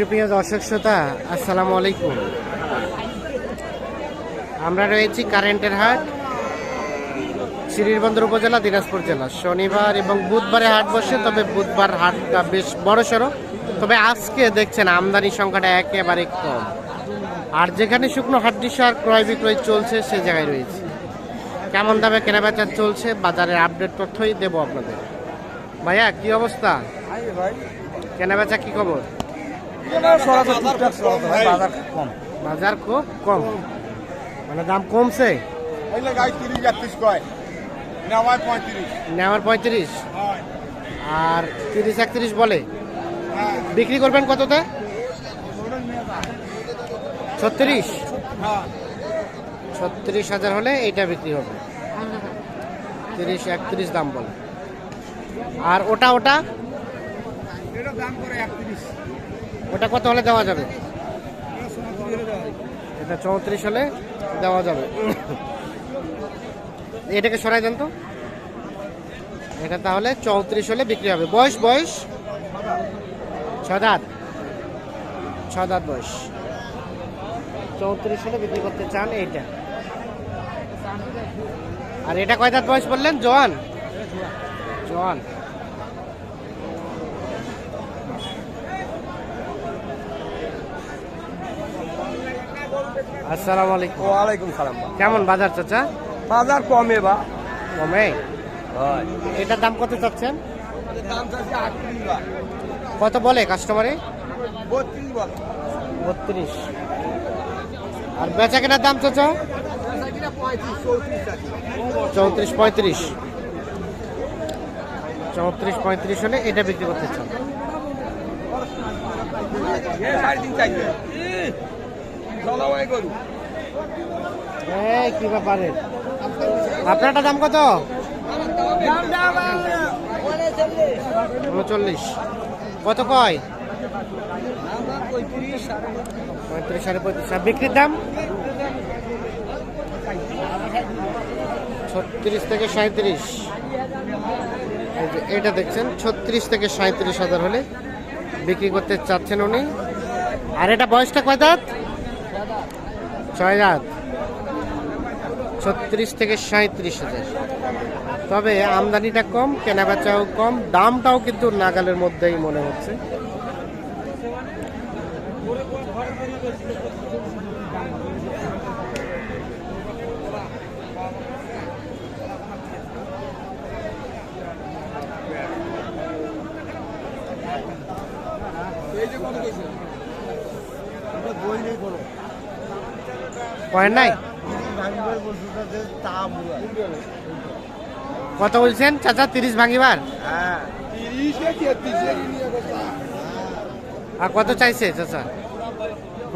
সুপ্রিয় দর্শক শ্রোতা আসসালামু আলাইকুম। আমরা রয়েছি কারেন্টের হাট শ্রীরবন্দর উপজেলা দিনাজপুর জেলা। শনিবার এবং বুধবারে হাট বসে তবে বুধবার হাটটা বেশ বড় সড়ো তবে আজকে দেখছেন আমদানি সংখ্যাটা একেবারে কম। আর যেখানে শুকনো হাড্ডি সার ক্রয় বিক্রয় চলছে সে জায়গায় রয়েছে। কেমন দামে কেনাবেচা চলছে বাজারের আপডেট তথ্যই দেবো আপনাদের। ভাইয়া কি অবস্থা? কেনাবেচা কি খবর? বাজার কম। বাজার খুব কম। মানে দাম কমছে? ওইলে তিরিশ একত্রিশ কয় পঁয়ত্রিশ। নেওয়ার পঁয়ত্রিশ? আর তিরিশ একত্রিশ বলে? হ্যাঁ। বিক্রি করবেন কততে? ছত্রিশ? হ্যাঁ। ছত্রিশ হাজার হলে এইটা বিক্রি হবে। তিরিশ একত্রিশ দাম বলে। আর ওটা ওটা? দাম করে একত্রিশ। ওটা কত হলে দেওয়া যাবে? এটা চৌত্রিশ হলে দেওয়া যাবে। এটাকে সরাই দেন তো। এটা তাহলে চৌত্রিশ হলে বিক্রি হবে। বয়স বয়স? ছদাত ছদাত বয়স। চৌত্রিশ হলে বিক্রি করতে চান এইটা। আর এটা কয় দাঁত বয়স বললেন? জোয়ান? জোয়ান। আসসালামু আলাইকুম। ওয়ালাইকুম সালাম কেমন বাজার চাচা? বাজার কমে বা কমে? এটার দাম কত চাচ্ছেন? কত বলে কাস্টমারে? বত্রিশ আর বেচা কেনার দাম চাচা? চৌত্রিশ পঁয়ত্রিশ। চৌত্রিশ পঁয়ত্রিশ হলে এটা বিক্রি করতে চান। ব্যাপারে? আপনারটা দাম কত? উনচল্লিশ। কত কয়? পঁয়ত্রিশ সাড়ে পঁয়ত্রিশ। আর বিক্রির দাম? ছত্রিশ থেকে সাঁত্রিশ এটা দেখছেন, ছত্রিশ থেকে সাঁত্রিশ হাজার হলে বিক্রি করতে চাচ্ছেন উনি। আর এটা বয়সটা কয় দাঁত? ছয় রাত। ছত্রিশ থেকে সাঁত্রিশ হাজার। তবে আমদানিটা কম, কেনাবেচাও কম, দামটাও কিন্তু নাগালের মধ্যেই মনে হচ্ছে। পয়েন্ট নাই? কত বলছেন? চাচা তিরিশ ভাঙিবার? আর কত চাইছে চাচা?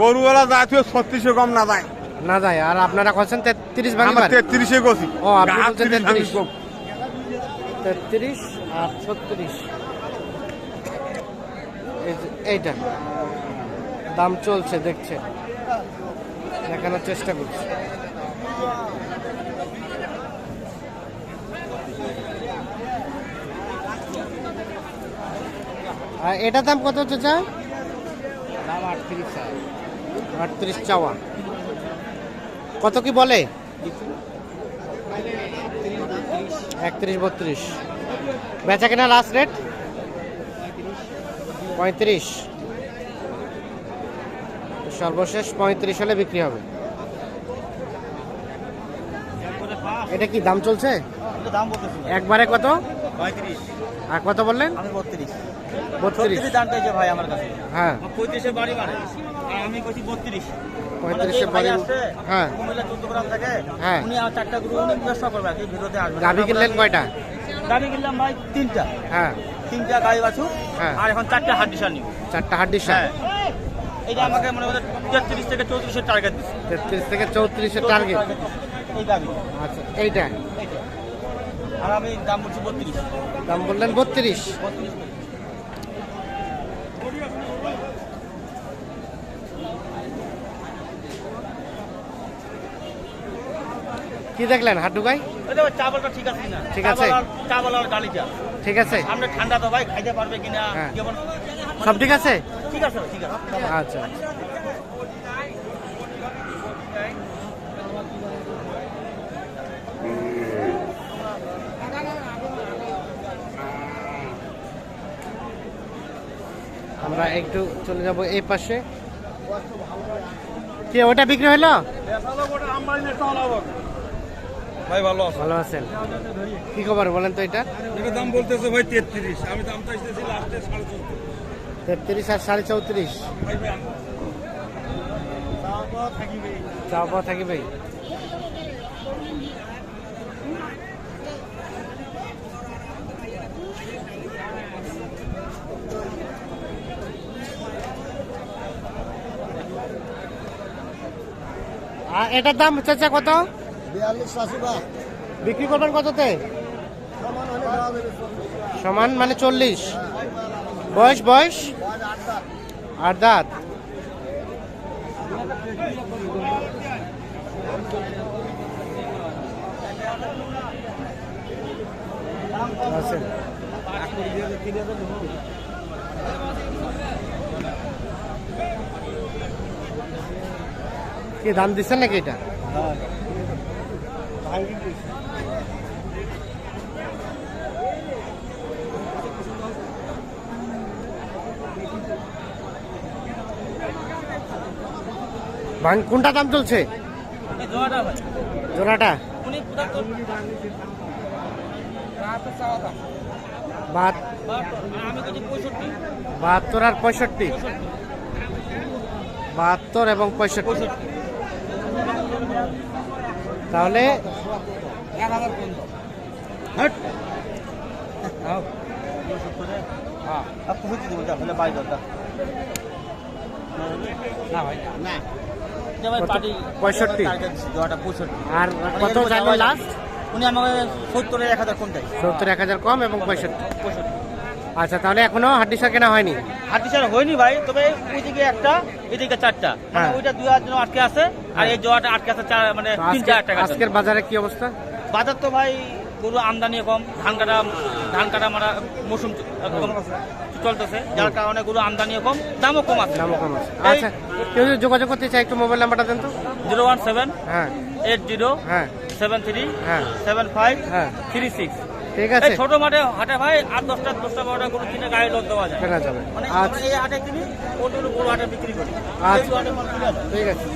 গরুওয়ালা জাতীয় ছত্রিশে কম না যায়। না যায় আর আপনারা কছেন তেত্রিশ ভাঙিবার? তেত্রিশে গছি ও, আপনি বলছেন তেত্রিশ। তেত্রিশ আর ছত্রিশ। এই এইটা। দাম চলছে দেখছে দেখানোর চেষ্টা করছি। আর এটার দাম কত চাচা দাম আটত্রিশ আটত্রিশ চাওয়া। কত কি বলে? একত্রিশ বত্রিশ। বেচা কেনা লাস্ট রেট পঁয়ত্রিশ। সর্বশেষ পঁয়ত্রিশ হলে বিক্রি হবে। এটা কি দাম চলছে? একবারে কত? আর কত বললেন? বত্রিশ। ভাই আমার কাছে। হ্যাঁ। পঁয়ত্রিশে বাড়ি আমি কইছি বত্রিশ। পঁয়ত্রিশে বাড়ি হ্যাঁ। গ্রাম থেকে হ্যাঁ। উনি আমার চারটা গরু উনি ব্যবসা করবে আর কি ভিডিওতে আসবে। গাভি কিনলেন কয়টা? গাড়ি কিনলাম ভাই তিনটা। হ্যাঁ। তিনটা বাছু হ্যাঁ। আর এখন চারটা হাড্ডি সার নিব। চারটা হাড্ডি হ্যাঁ। এটা আমাকে মনে হয় তেত্রিশ থেকে চৌত্রিশের টার্গেট দিচ্ছে তেত্রিশ থেকে চৌত্রিশের টার্গেট এই গাড়ি আচ্ছা এইটা? আর আমি দাম বলছি বত্রিশ। দাম বললেন বত্রিশ। বত্রিশ। কি দেখলেন হাড্ডু চাবলটা ঠিক আছে না ঠিক আছে। চাবল আর- গাড়িটা ঠিক আছে? আপনি ঠান্ডা তো ভাই খাইতে পারবে কিনা হ্যাঁ। সব ঠিক আছে? ঠিক আছে ঠিক আছে আচ্ছা। আমরা একটু চলে যাব এই পাশে। কি ওটা বিক্রি হলো? ভাই ভালো আছে ভালো আছেন। কি খবর বলেন তো এটা? এটা দাম বলতেছে ভাই তেত্রিশ। আমি দাম চাইতেছি লাস্টে তেত্রিশ আর সাড়ে চৌত্রিশ। চাওয়া থাকিবেই। আর এটার দাম চাচা কত? বিক্রি করবেন কততে? সমান মানে চল্লিশ। বয়স বয়স? আর দাঁত। কি দাম দিচ্ছেন নাকি এটা? ভাঙ কোনটা দাম চলছে? জোড়াটা বাহাত্তর। আর পঁয়ষট্টি। বাহাত্তর এবং পঁয়ষট্টি। তাহলে এক হাজার পর্যন্ত হ্যাঁ দেবো তাহলে না ভাই না? পঁয়ষট্টি? আর কত লাস্ট উনি আমাকে সত্তরের এক হাজার কম সত্তর এক হাজার কম এবং পঁয়ষট্টি পঁয়ষট্টি আচ্ছা তাহলে এখনও হাড্ডিসা কেনা হয়নি? স্যার হয়নি ভাই তবে ওইদিকে একটা এদিকে চারটা। মানে হ্যাঁ। ওইটা দুই হাজার জন্য আটকে আছে আর এই জোয়াটা আটকে আছে চার মানে তিন হাজার টাকা আজকের বাজারে কি অবস্থা? বাজার তো ভাই গরু আমদানি কম ধান কাটা ধান কাটা মারা মৌসুম একদম চলতেছে যার কারণে গরু আমদানি কম দামও কম আছে। দামও কম আছে। আচ্ছা কেউ যদি যোগাযোগ করতে চায় একটু মোবাইল নাম্বারটা দেন তো। জিরো ওয়ান সেভেন হ্যাঁ। এইট জিরো হ্যাঁ। সেভেন থ্রি হ্যাঁ। সেভেন ফাইভ হ্যাঁ। Three six. ঠিক আছে। ছোট মাঠে হাটে ভাই আট দশটা দশটা বারোটা গরু কিনে গাড়ি লোড দেওয়া যায়। কেনা যাবে। মানে আচ্ছা। এই হাটে কিনি ওগুলো বড় হাটে বিক্রি করি। আচ্ছা। ঠিক আছে।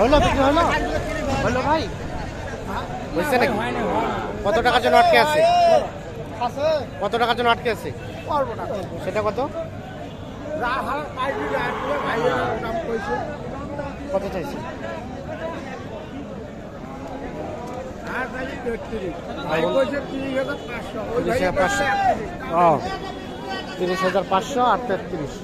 হলো বিক্রি হলো? হলো ভাই? বুঝছে নাকি? কত টাকার জন্য আটকে আছে? কত টাকার জন্য আটকে আছে? সেটা কত? কত চাইছে? তিরিশ হাজার পাঁচশো। ও তিরিশ হাজার পাঁচশো আর তেত্রিশ।